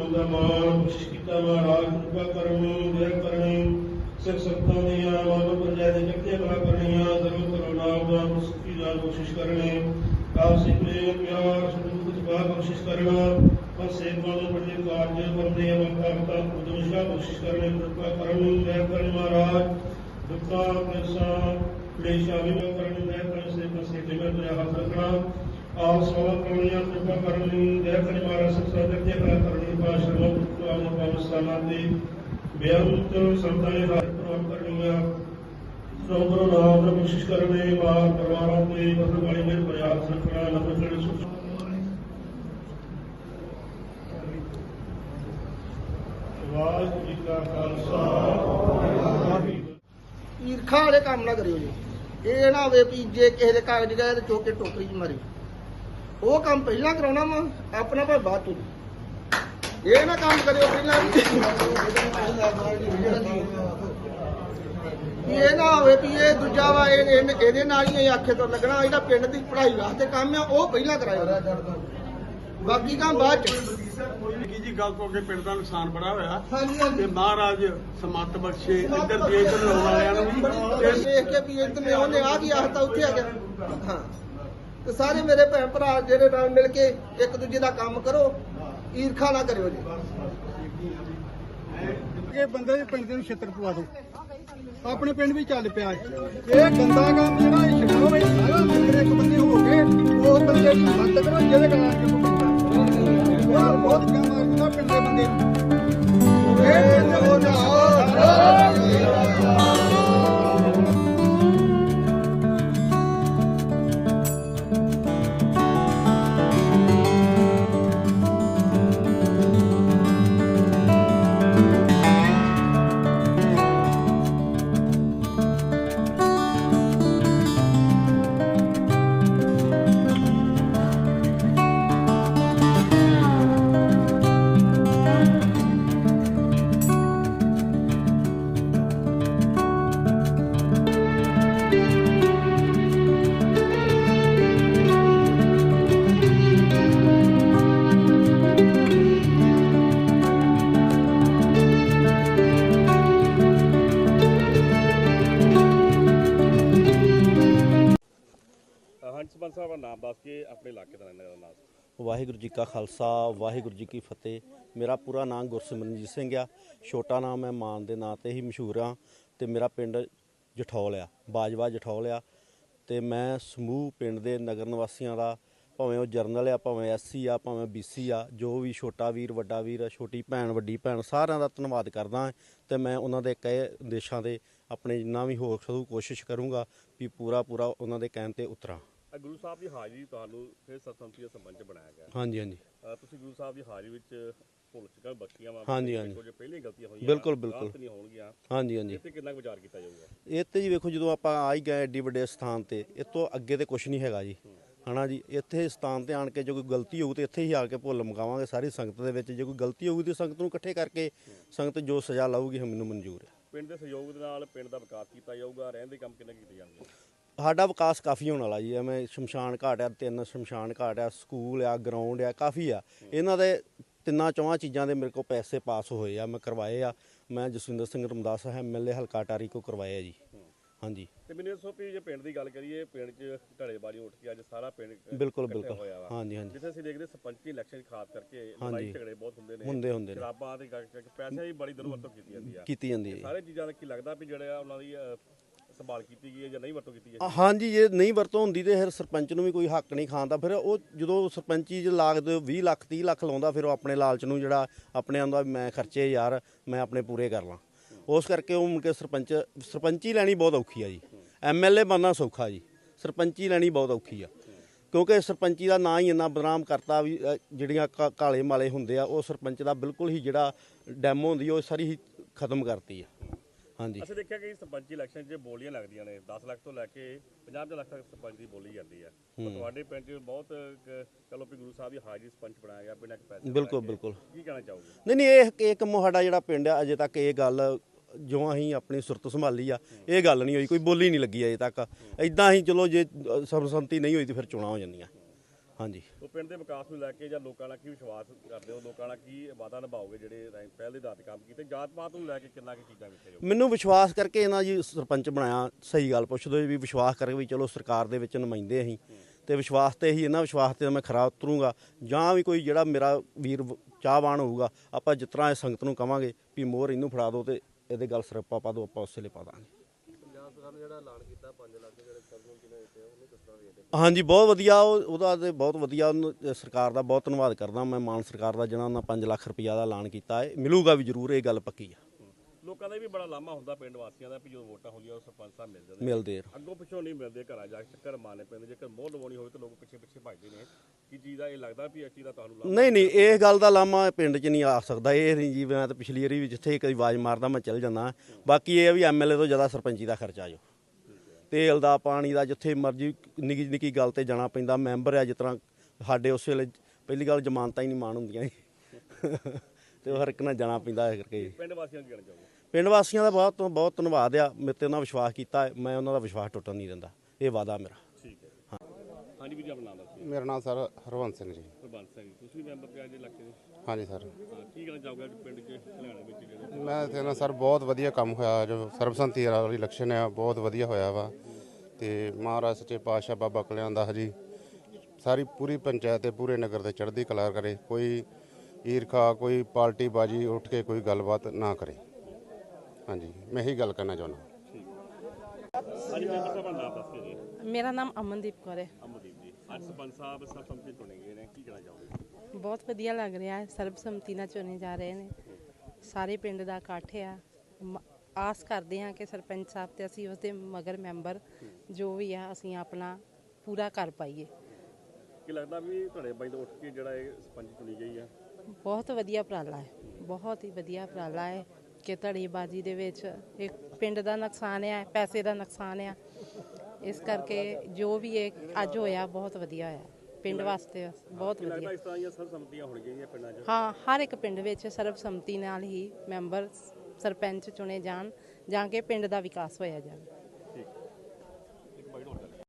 ਮੈਂ ਬੰਦਾ ਮਾਨ ਕੋਸ਼ਿਸ਼ ਕੀਤਾ ਮਹਾਰਾਜ ਕਿਰਪਾ ਕਰਮ ਦਇਆ ਕਰਨੀ ਸਿਰ ਸਤਤਾਂ ਦੀਆਂ ਮਨ ਪੰਜਾਇਤ ਦੇ ਜਗਤੇ ਬਣਾ ਕਰਨੀਆਂ ਜ਼ਰੂਰ ਕਰੋ ਨਾਮ ਦਾ ਸੁਖੀ ਦਾ ਕੋਸ਼ਿਸ਼ ਕਰਨੀ ਆਪਸੀ ਪ੍ਰੇਮ ਪਿਆਰ ਸੁਖ ਕੁਝ ਬਾ ਕੋਸ਼ਿਸ਼ ਕਰਨਾ ਬਸ ਸੇਵ ਵਾਲੇ ਬੜੇ ਕਾਰਜ ਕਰਨੇ ਮੱਕਾ ਮੱਕਾ ਉਦਮਸ਼ਾ ਕੋਸ਼ਿਸ਼ ਕਰਨੇ ਕਿਰਪਾ ਕਰਮ ਦਇਆ ਕਰਨੀ ਮਹਾਰਾਜ ਦੁੱਖਾਂ ਕਲੇਸ਼ਾਂ ਕਲੇਸ਼ਾਂ ਵੀ ਕਰਨੀ ਦਇਆ ਕਰਨੀ ਸੇ ਪਸੇ ਤੇ ਮੈਂ ਦਇਆ ਹੱਥ ਰੱਖਣਾ ਆਪ ਸਵਾ ਕਰਨੀਆਂ ਕਿਰਪਾ ਕਰਨੀ ਦਇਆ ਕਰਨੀ ਮਹਾਰਾਜ ਸਤਿ ਜਗਤੇ ਬਣਾ ਕਰਨੀ ਪਾਸ਼ਰਮ ਆਮ ਪਾਵ ਸਥਾਨਾਂ ਤੇ ਬੇਅੰਤ ਸੰਤਾਂ ਦੇ ਹੱਥ ਪ੍ਰਣਾਮ ਕਰਨੀਆਂ ਸੋਗਰੋ ਨਾਮ ਦਾ ਕੋਸ਼ਿਸ਼ ਕਰਨੇ ਬਾਹਰ ਪਰਿਵਾਰਾਂ ਤੇ ਬਸਣ ਵਾਲੀ ਮੇਰੇ ਪ੍ਰਯਾਸ ਰੱਖਣਾ ਨਫ਼ਰਤ ਜਿਹੜੇ ਸੁਖ ਵਾਹਿਗੁਰੂ ਜੀ ਕਾ ਖਾਲਸਾ। ਜੀ ਈਰਖਾ ਵਾਲੇ ਕੰਮ ਨਾ ਕਰਿਓ ਜੀ। ਇਹ ਨਾ ਹੋਵੇ ਵੀ ਜੇ ਕਿਸੇ ਦੇ ਕਾਗਜ਼ ਗਏ ਤੇ ਚੁੱਕ ਟੋਕਰੀ 'ਚ ਮਾਰੀ ਉਹ ਕੰਮ ਪਹਿਲਾਂ ਕਰਾਉਣਾ ਵਾ ਆਪਣਾ ਭਾਵੇਂ ਬਾਅਦ ਚ। ਇਹ ਨਾ ਕੰਮ ਕਰਿਓ ਪਹਿਲਾਂ ਵੀ। ਇਹ ਨਾ ਹੋਵੇ ਵੀ ਇਹ ਦੂਜਾ ਵਾ ਇਹ- ਇਹ- ਇਹਦੇ ਨਾਲ ਹੀ ਇਹ ਆਖੇ ਤੋਂ ਲੱਗਣਾ ਜਿਹੜਾ ਪਿੰਡ ਦੀ ਪੜ੍ਹਾਈ ਵਾਸਤੇ ਕੰਮ ਆ ਉਹ ਪਹਿਲਾਂ ਕਰਾਇਓ। ਬਾਕੀ ਕੰਮ ਬਾਅਦ ਚ। ਕੀ ਜੀ ਗੱਲ ਤੋਂ ਅੱਗੇ ਪਿੰਡ ਦਾ ਨੁਕਸਾਨ ਬੜਾ ਹੋਇਆ। ਹਾਂਜੀ ਤੇ ਹਾਂਜੀ ਮਹਾਰਾਜ ਸਮੱਤ ਬਖਸ਼ੇ ਇੱਧਰ ਲਾਉਣ ਵਾਲਿਆਂ ਨੂੰ ਤੇ ਦੇਖ ਕੇ ਵੀ ਇਤਨੇ ਉਹਨੇ ਆ ਕੀ ਆਖਤਾ ਉੱਥੇ ਆ ਗਿਆ। ਹਾਂ। ਤੇ ਸਾਰੇ ਮੇਰੇ ਭੈਣ ਭਰਾ ਜਿਹੜੇ ਨਾਲ ਮਿਲ ਕੇ ਇੱਕ ਦੂਜੇ ਦਾ ਕੰਮ ਕਰੋ, ਈਰਖਾ ਨਾ ਕਰਿਓ ਜੀ। ਇਹ ਬੰਦੇ ਦੇ ਪਿੰਡ ਦੇ ਨੂੰ ਛਿੱਤਰ ਪਵਾ ਦਿਓ। ਆਪਣੇ ਪਿੰਡ ਵੀ ਚੱਲ ਪਿਆ ਇਹ। ਗੰਦਾ ਕੰਮ ਜਿਹੜਾ, ਇਹ ਛਡਾਓ ਇਹ ਸਾਰਾ ਮਿਲ ਇੱਕ ਬੰਦੇ ਹੋ ਕੇ ਉਹ ਬੰਦੇ ਦੀ ਮਦਦ ਕਰੋ, ਜਿਹਦੇ ਕਰਕੇ ਕੋਈ ਬਹੁਤ ਕੰਮ ਆਉਂਦਾ ਪਿੰਡ ਦੇ ਬੰਦੇ ਨੂੰ। ਨਾਮ ਦੱਸ ਕੇ ਆਪਣੇ ਇਲਾਕੇ ਦਾ ਰਹਿਣ ਦਾ ਨਾਮ। ਵਾਹਿਗੁਰੂ ਜੀ ਕਾ ਖਾਲਸਾ, ਵਾਹਿਗੁਰੂ ਜੀ ਕੀ ਫਤਿਹ। ਮੇਰਾ ਪੂਰਾ ਨਾਮ ਗੁਰਸਿਮਰਨਜੀਤ ਸਿੰਘ ਆ। ਛੋਟਾ ਨਾਮ ਮੈਂ ਮਾਨ ਦੇ ਨਾਂ ਤੇ ਹੀ ਮਸ਼ਹੂਰ ਆ ਤੇ ਮੇਰਾ ਪਿੰਡ ਜਠੌਲ ਆ, ਬਾਜਵਾ ਜਠੌਲ ਆ। ਤੇ ਮੈਂ ਸਮੂਹ ਪਿੰਡ ਦੇ ਨਗਰ ਨਿਵਾਸੀਆਂ ਦਾ, ਭਾਵੇਂ ਉਹ ਜਰਨਲ ਆ, ਭਾਵੇਂ ਐਸਸੀ ਆ, ਭਾਵੇਂ ਬੀਸੀ ਆ, ਜੋ ਵੀ ਛੋਟਾ ਵੀਰ, ਵੱਡਾ ਵੀਰ, ਛੋਟੀ ਭੈਣ, ਵੱਡੀ ਭੈਣ, ਸਾਰਿਆਂ ਦਾ ਧੰਨਵਾਦ ਕਰਦਾ ਹਾਂ। ਤੇ ਮੈਂ ਉਹਨਾਂ ਦੇ ਕਹੇ ਦੇਸ਼ਾਂ ਦੇ ਆਪਣੇ ਜਿੰਨਾ ਵੀ ਹੋ ਸਕੂ ਕੋਸ਼ਿਸ਼ ਕਰੂੰਗਾ ਵੀ ਪੂਰਾ ਪੂਰਾ ਉਹਨਾਂ ਦੇ ਕਹਿਣ ਤੇ ਉਤਰਾਂ। ਅ, ਗੁਰੂ ਸਾਹਿਬ ਦੀ ਹਾਜ਼ਰੀ ਤੁਹਾਨੂੰ ਫਿਰ ਸਰਪੰਚੀ ਦਾ ਸਰਪੰਚ ਬਣਾਇਆ ਗਿਆ। ਹਾਂਜੀ ਹਾਂਜੀ। ਅ, ਤੁਸੀਂ ਗੁਰੂ ਸਾਹਿਬ ਦੀ ਹਾਜ਼ਰੀ ਵਿੱਚ ਭੁੱਲ ਚੁੱਕਾ ਬਖਸ਼ੀਆਂ ਵਾ ਹਾਂਜੀ, ਹਾਂਜੀ। ਜੋ ਪਹਿਲੀਆਂ ਗਲਤੀਆਂ ਹੋਈਆਂ ਬਿਲਕੁਲ, ਗਲਤ ਬਿਲਕੁਲ। ਨਹੀਂ ਹੋਣਗੀਆਂ। ਹਾਂਜੀ ਹਾਂਜੀ। ਇੱਥੇ ਕਿੰਨਾ ਕੁ ਵਿਚਾਰ ਕੀਤਾ ਜਾਊਗਾ? ਇਹ ਤੇ ਜੀ ਵੇਖੋ ਜਦੋਂ ਆਪਾਂ ਆ ਹੀ ਗਏ ਏਡੀ ਵੱਡੇ ਸਥਾਨ ਤੇ ਇਹ ਤੋਂ ਅੱਗੇ ਤੇ ਕੁਝ ਨਹੀਂ ਹੈਗਾ ਜੀ। ਹਨਾ ਜੀ ਇੱਥੇ ਸਥਾਨ ਤੇ ਆਣ ਕੇ ਜੇ ਕੋਈ ਗਲਤੀ ਹੋਊ ਤੇ ਇੱਥੇ ਹੀ ਆ ਕੇ ਭੁੱਲ ਮਗਾਵਾਂਗੇ ਸਾਰੀ ਸੰਗਤ ਦੇ ਵਿੱਚ। ਜੇ ਕੋਈ ਗਲਤੀ ਹੋਊਗੀ ਤੇ ਸੰਗਤ ਨੂੰ ਇਕੱਠੇ ਕਰਕੇ ਸੰਗਤ ਜੋ ਸਜ਼ਾ ਲਾਊਗੀ ਮੈਨੂੰ ਮਨਜ਼ੂਰ ਹੈ। ਪਿੰਡ ਦੇ ਸਹਿਯੋਗ ਦੇ ਨਾਲ ਪਿੰਡ ਦਾ ਵਿਕਾਸ ਕੀਤਾ ਜਾਊਗਾ ਰਹਿਣ ਦੇ ਕੰਮ ਕਿੰਨੇ ਕੀਤੇ ਜਾਣਗੇ? ਸਾਡਾ ਵਿਕਾਸ ਕਾਫੀ ਹੋਣ ਵਾਲਾ ਜੀ ਐਵੇਂ ਸ਼ਮਸ਼ਾਨ ਘਾਟ ਆ ਤਿੰਨ ਸ਼ਮਸ਼ਾਨ ਘਾਟ ਆ ਸਕੂਲ ਆ ਗਰਾਊਂਡ ਆ ਕਾਫੀ ਆ। ਇਹਨਾਂ ਦੇ ਤਿੰਨਾਂ ਚੌਹਾਂ ਚੀਜ਼ਾਂ ਦੇ ਮੇਰੇ ਕੋਲ ਪੈਸੇ ਪਾਸ ਹੋਏ ਆ ਮੈਂ ਕਰਵਾਏ ਆ। ਮੈਂ ਜਸਵਿੰਦਰ ਸਿੰਘ ਰਮਦਾਸ ਐਮਐਲਏ ਹਲਕਾ ਟਾਰੀ ਕੋ ਕਰਵਾਏ ਆ ਜੀ। ਹਾਂਜੀ। ਤੇ ਮੈਨੂੰ ਦੱਸੋ ਵੀ ਜੇ ਪਿੰਡ ਦੀ ਗੱਲ ਕਰੀਏ ਪਿੰਡ 'ਚ ਢੜੇਬਾਜ਼ੀ ਉੱਠ ਕੇ ਅੱਜ ਸਾਰਾ ਪਿੰਡ ਬਿਲਕੁਲ ਬਿਲਕੁਲ। ਹਾਂਜੀ ਹਾਂਜੀ। ਜਿੱਥੇ ਅਸੀਂ ਦੇਖਦੇ ਸਰਪੰਚੀ ਇਲੈਕਸ਼ਨ ਖਾਸ ਕਰਕੇ। ਲੜਾਈ ਝਗੜੇ ਬਹੁਤ ਹੁੰਦੇ ਨੇ। ਹੁੰਦੇ ਹੁੰਦੇ ਨੇ। ਸ਼ਰਾਬਾਂ ਤੇ ਗੱਲ ਕਰਕੇ ਪੈਸੇ ਦੀ ਬੜੀ ਦੁਰਵਰਤੋਂ ਕੀਤੀ ਜਾਂਦੀ ਆ। ਕੀਤੀ ਜਾਂਦੀ ਹੈ। ਸਾਰੇ ਚੀਜ਼ਾਂ ਦਾ ਕੀ ਲੱਗਦਾ ਵੀ ਜਿਹੜੇ ਉਹਨਾਂ ਦੀ ਸੰਭਾਲ ਕੀਤੀ ਗਈ ਹੈ ਜਾਂ ਨਹੀਂ ਵਰਤੋਂ ਕੀਤੀ ਹੈ ਹਾਂਜੀ, ਜੇ ਨਹੀਂ ਵਰਤੋਂ ਹੁੰਦੀ ਤੇ ਫਿਰ ਸਰਪੰਚ ਨੂੰ ਵੀ ਕੋਈ ਹੱਕ ਨਹੀਂ ਖਾਂਦਾ ਫਿਰ ਉਹ ਜਦੋਂ ਸਰਪੰਚੀ ਜੇ ਲਾਗਦੇ 20 ਲੱਖ 30 ਲੱਖ ਲਾਉਂਦਾ, ਫਿਰ ਉਹ ਆਪਣੇ ਲਾਲਚ ਨੂੰ ਜਿਹੜਾ ਆਪਣੇ ਆਂਦਾ ਵੀ ਮੈਂ ਖਰਚੇ ਯਾਰ, ਮੈਂ ਆਪਣੇ ਪੂਰੇ ਕਰ ਲਾਂ। ਉਸ ਕਰਕੇ ਉਹ ਮੁੜ ਕੇ ਸਰਪੰਚ, ਸਰਪੰਚੀ ਲੈਣੀ ਬਹੁਤ ਔਖੀ ਆ ਜੀ। ਐਮਐਲਏ ਬਣਨਾ ਸੌਖਾ ਜੀ। ਸਰਪੰਚੀ ਲੈਣੀ ਬਹੁਤ ਔਖੀ ਆ। ਕਿਉਂਕਿ ਸਰਪੰਚੀ ਦਾ ਨਾਂ ਹੀ ਇੰਨਾ ਬਦਨਾਮ ਕਰਤਾ ਵੀ ਜਿਹੜੀਆਂ ਕਾ- ਕਾਲੇ ਮਾਲੇ ਹੁੰਦੇ ਆ, ਉਹ ਸਰਪੰਚ ਦਾ ਬਿਲਕੁਲ ਹੀ ਜਿਹੜਾ ਡੈਮੋ ਹੁੰਦੀ ਉਹ ਸਾਰੀ ਹੀ ਖਤਮ ਕਰਤੀ ਆ। ਹਾਂਜੀ। ਅਸੀਂ ਦੇਖਿਆ ਕਿ ਸਰਪੰਚੀ ਇਲੈਕਸ਼ਨ 'ਚ ਬੋਲੀਆਂ ਲੱਗਦੀਆਂ ਨੇ 10 ਲੱਖ ਤੋਂ ਲੈ ਕੇ 50 ਲੱਖ ਤੱਕ ਸਰਪੰਚ ਦੀ ਬੋਲੀ ਜਾਂਦੀ ਹੈ। ਤਾਂ ਤੁਹਾਡੇ ਪਿੰਡ 'ਚ ਬਹੁਤ ਇੱਕ, ਚਲੋ ਵੀ ਗੁਰੂ ਸਾਹਿਬ ਦੀ ਹਾਜ਼ਰੀ ਸਰਪੰਚ ਬਣਾਇਆ ਗਿਆ ਬਿਨਾਂ ਪੈਸੇ ਬਿਲਕੁਲ। ਬਿਲਕੁਲ। ਕੀ ਕਹਿਣਾ ਚਾਹੋਗੇ? ਨਹੀਂ ਨਹੀਂ ਇਹ ਕੰਮ ਸਾਡਾ ਜਿਹੜਾ ਪਿੰਡ ਆ ਅਜੇ ਤੱਕ ਇਹ ਗੱਲ ਜੋ ਅਸੀਂ ਆਪਣੀ ਸੁਰਤ ਸੰਭਾਲੀ ਆ ਇਹ ਗੱਲ ਨਹੀਂ ਹੋਈ ਕੋਈ ਬੋਲੀ ਨਹੀਂ ਲੱਗੀ ਅਜੇ ਤੱਕ। ਇਦਾਂ ਹੀ ਚਲੋ ਜੇ ਸਰਬਸੰਮਤੀ ਨਹੀਂ ਹੋਈ ਤੇ ਫਿਰ ਚੋਣਾਂ ਹੋ ਜਾਂਦੀਆਂ। ਹਾਂਜੀ। ਉਹ ਪਿੰਡ ਦੇ ਵਿਕਾਸ ਨੂੰ ਲੈ ਕੇ ਜਾਂ ਲੋਕਾਂ ਨਾਲ ਕੀ ਵਿਸ਼ਵਾਸ ਕਰਦੇ ਹੋ? ਲੋਕਾਂ ਨਾਲ ਕੀ ਵਾਅਦਾ ਨਿਭਾਓਗੇ ਜਿਹੜੇ ਰਾਹੀਂ ਪਹਿਲ ਦੇ ਆਧਾਰ ਤੇ ਕੰਮ ਕੀਤੇ? ਜਾਤ ਪਾਤ ਨੂੰ ਲੈ ਕੇ ਕਿੰਨਾ ਕੁ ਚੀਜ਼ਾਂ ਵਿੱਚ ਜਾਓ ਮੈਨੂੰ ਵਿਸ਼ਵਾਸ ਕਰਕੇ ਇਹਨਾਂ ਜੀ ਸਰਪੰਚ ਬਣਾਇਆ ਸਹੀ ਗੱਲ ਪੁੱਛਦੇ ਵੀ ਵਿਸ਼ਵਾਸ ਕਰਕੇ ਵੀ ਚਲੋ ਸਰਕਾਰ ਦੇ ਵਿੱਚ ਨੁਮਾਇੰਦੇ ਅਸੀਂ। ਤੇ ਵਿਸ਼ਵਾਸ ਤੇ ਹੀ ਇਹਨਾਂ ਵਿਸ਼ਵਾਸ ਤੇ ਮੈਂ ਖਰਾ ਉਤਰੂੰਗਾ। ਜਾਂ ਵੀ ਕੋਈ ਜਿਹੜਾ ਮੇਰਾ ਵੀਰ ਵ- ਚਾਹਵਾਨ ਹੋਊਗਾ ਆਪਾਂ ਜਿਸ ਤਰ੍ਹਾਂ ਇਹ ਸੰਗਤ ਨੂੰ ਕਵਾਂਗੇ ਵੀ ਮੋਹਰ ਇਹਨੂੰ ਫੜਾ ਦਿਓ ਤੇ ਇਹਦੇ ਗੱਲ ਸਰਪਾ ਪਾ ਦਿਓ ਆਪਾਂ ਉਸੇ ਲਈ ਪਾ ਦਾਂਗੇ। ਹਾਂਜੀ ਬਹੁਤ ਵਧੀਆ ਉਹ- ਉਹਦਾ ਤੇ ਬਹੁਤ ਵਧੀਆ ਉਹਨੂੰ ਅ, ਸਰਕਾਰ ਦਾ ਬਹੁਤ ਧੰਨਵਾਦ ਕਰਦਾ ਮੈਂ ਮਾਨ ਸਰਕਾਰ ਦਾ ਜਿਹਨਾਂ ਉਹਨਾਂ 5 ਲੱਖ ਰੁਪਈਆ ਦਾ ਐਲਾਨ ਕੀਤਾ ਹੈ। ਮਿਲੂਗਾ ਵੀ ਜ਼ਰੂਰ ਇਹ ਗੱਲ ਪੱਕੀ ਆ। ਲੋਕਾਂ ਦਾ ਵੀ ਬੜਾ ਲਾਮਾ ਹੁੰਦਾ ਪਿੰਡ ਵਾਸੀਆਂ ਦਾ ਵੀ ਜਦੋਂ ਵੋਟਾਂ ਹੁੰਦੀਆਂ ਉਹ ਸਰਪੰਚ ਸਾਹਿਬ ਮਿਲ ਜਾਂਦੇ ਮਿਲਦੇ ਆ। ਅੱਗੋਂ ਪਿੱਛੋਂ ਨਹੀਂ ਮਿਲਦੇ ਘਰਾਂ ਜਾ ਕੇ ਚੱਕਰ ਮਾਰਨੇ ਪੈਂਦੇ ਜੇਕਰ ਮੋਹ ਲਵਾਉਣੀ ਹੋਵੇ ਤਾਂ ਲੋਕ ਪਿੱਛੇ ਪਿੱਛੇ ਭੱਜਦੇ ਨੇ। ਕੀ ਚੀਜ਼ ਦਾ ਇਹ ਲੱਗਦਾ ਵੀ ਇਹ ਚੀਜ਼ ਦਾ ਤੁਹਾਨੂੰ ਲਾਮਾ ਨਹੀਂ ਨਹੀਂ ਇਹ ਗੱਲ ਦਾ ਲਾਮਾ ਪਿੰਡ 'ਚ ਨਹੀਂ ਆ ਸਕਦਾ। ਇਹ ਨਹੀਂ ਜੀ ਮੈਂ ਤਾਂ ਪਿਛਲੀ ਵਾਰੀ ਵੀ ਜਿੱਥੇ ਕਦੀ ਆਵਾਜ਼ ਮਾਰਦਾ ਮੈਂ ਚੱਲ ਜਾਂਦਾ। ਬਾਕੀ ਇਹ ਆ ਵੀ ਐਮਐਲਏ ਤੋਂ ਜ਼ਿਆਦਾ ਸਰਪੰਚੀ ਦਾ ਖਰਚਾ ਜੋ ਤੇਲ ਦਾ ਪਾਣੀ ਦਾ ਜਿੱਥੇ ਮਰਜ਼ੀ ਨਿੱਕੀ ਨਿੱਕੀ ਗੱਲ ਤੇ ਜਾਣਾ ਪੈਂਦਾ ਮੈਂਬਰ ਆ ਜਿਸ ਤਰ੍ਹਾਂ ਸਾਡੇ ਉਸ ਵੇਲੇ ਪਹਿਲੀ ਗੱਲ ਜ਼ਮਾਨਤਾਂ ਹੀ ਨਹੀਂ ਮਾਣ ਹੁੰਦੀਆਂ। ਤੇ ਹਰ ਇੱਕ ਨਾਲ ਜਾਣਾ ਪੈਂਦਾ ਇਸ ਕਰਕੇ। ਪਿੰਡ ਵਾਸੀਆਂ ਨੂੰ ਕਹਿਣਾ ਚਾਹੋਗੇ? ਪਿੰਡ ਵਾਸੀਆਂ ਦਾ ਬਹੁਤ ਬਹੁਤ ਧੰਨਵਾਦ ਆ। ਮੇਰੇ ਤੇ ਉਹਨਾਂ ਵਿਸ਼ਵਾਸ ਕੀਤਾ ਮੈਂ ਉਹਨਾਂ ਦਾ ਵਿਸ਼ਵਾਸ ਟੁੱਟਣ ਨਹੀਂ ਦਿੰਦਾ। ਇਹ ਵਾਦਾ ਮੇਰਾ। ਹਾਂਜੀ ਵੀ ਜੀ ਆਪਣਾ ਨਾਮ ਦੱਸੋ ਮੇਰਾ ਨਾਮ ਸਰ ਹਰਵੰਤ ਸਿੰਘ ਜੀ। ਪ੍ਰਬੰਧ ਸਿੰਘ ਤੁਸੀਂ ਵੀ ਮੈਂਬਰ ਪਿਆਜ ਦੇ ਇਲਾਕੇ ਦੇ? ਹਾਂਜੀ ਸਰ। ਹਾਂ, ਕੀ ਕਹਿਣਾ ਚਾਹੋਗੇ ਅੱਜ ਪਿੰਡ 'ਚ ਹਰਿਆਣਾ ਵਿੱਚ ਜਿਹੜੇ? ਮੈਂ ਤੇ ਨਾ ਸਰ ਬਹੁਤ ਵਧੀਆ ਕੰਮ ਹੋਇਆ ਜੋ ਸਰਬਸੰਮਤੀ ਵਾਲੀ ਇਲੈਕਸ਼ਨ ਆ ਬਹੁਤ ਵਧੀਆ ਹੋਇਆ ਵਾ। ਤੇ ਮਹਾਰਾਜ ਸੱਚੇ ਪਾਤਸ਼ਾਹ ਬਾਬਾ ਕਲਿਆਣ ਦਾ ਜੀ ਸਾਰੀ ਪੂਰੀ ਪੰਚਾਇਤ ਤੇ ਪੂਰੇ ਨਗਰ ਤੇ ਚੜ੍ਹਦੀ ਕਲਾ ਕਰੇ ਕੋਈ ਈਰਖਾ ਕੋਈ ਪਾਰਟੀ ਬਾਜੀ ਉੱਠ ਕੇ ਕੋਈ ਗੱਲਬਾਤ ਨਾ ਕਰੇ। ਹਾਂਜੀ ਮੈਂ ਇਹੀ ਗੱਲ ਕਰਨਾ ਚਾਹੁੰਦਾ। ਹਾਂਜੀ ਮੈਂਬਰ ਸਾਹਿਬ ਦਾ ਨਾਮ ਦੱਸ ਕੇ ਜੀ। ਮੇਰਾ ਨਾਮ ਅਮਨਦੀਪ ਕੌਰ ਹੈ। ਜੀ ਅੱਜ ਸਰਪੰਚ ਸਾਹਿਬ ਸਰਪੰਚ ਚੁਣੇ ਗਏ ਨੇ ਕੀ ਕਹਿਣਾ ਚਾਹੋਗੇ? ਬਹੁਤ ਵਧੀਆ ਲੱਗ ਰਿਹਾ ਹੈ ਸਰਬਸੰਮਤੀ ਨਾਲ ਚੁਣੇ ਜਾ ਰਹੇ ਨੇ। ਸਾਰੇ ਪਿੰਡ ਦਾ ਇਕੱਠ ਆ। ਆਸ ਕਰਦੇ ਹਾਂ ਕਿ ਸਰਪੰਚ ਸਾਹਿਬ ਤੇ ਅਸੀਂ ਉਸਦੇ ਮਗਰ ਮੈਂਬਰ ਜੋ ਵੀ ਆ ਅਸੀਂ ਆਪਣਾ ਪੂਰਾ ਕਰ ਪਾਈਏ। ਕੀ ਲੱਗਦਾ ਵੀ ਤੁਹਾਡੇ ਬਾਈ ਤੋਂ ਉੱਠ ਕੇ ਜਿਹੜਾ ਇਹ ਸਰਪੰਚ ਚੁਣੀ ਗਈ ਆ? ਬਹੁਤ ਵਧੀਆ ਉਪਰਾਲਾ ਹੈ ਬਹੁਤ ਹੀ ਵਧੀਆ ਉਪਰਾਲਾ ਹੈ ਕਿ ਧੜੀਬਾਜ਼ੀ ਦੇ ਵਿੱਚ ਇੱਕ ਪਿੰਡ ਦਾ ਨੁਕਸਾਨ ਹੈ ਪੈਸੇ ਦਾ ਨੁਕਸਾਨ ਹੈ ਇਸ ਕਰਕੇ ਜੋ ਵੀ ਇਹ ਅੱਜ ਹੋਇਆ ਬਹੁਤ ਵਧੀਆ ਹੋਇਆ। ਪਿੰਡ ਵਾਸਤੇ ਬਹੁਤ ਲੱਗਦਾ ਵਧੀਆ। ਇਸ ਤਰ੍ਹਾਂ ਦੀਆਂ ਸਰਸੰਮਤੀਆਂ ਹੋਣ ਗਈਆਂ ਪਿੰਡਾਂ 'ਚ? ਹਾਂ ਹਰ ਇੱਕ ਪਿੰਡ ਵਿੱਚ ਸਰਬਸੰਮਤੀ ਨਾਲ ਹੀ ਮੈਂਬਰ ਸਰਪੰਚ ਚੁਣੇ ਜਾਣ ਜਾਂ ਕਿ ਪਿੰਡ ਦਾ ਵਿਕਾਸ ਹੋਇਆ ਜਾਵੇ।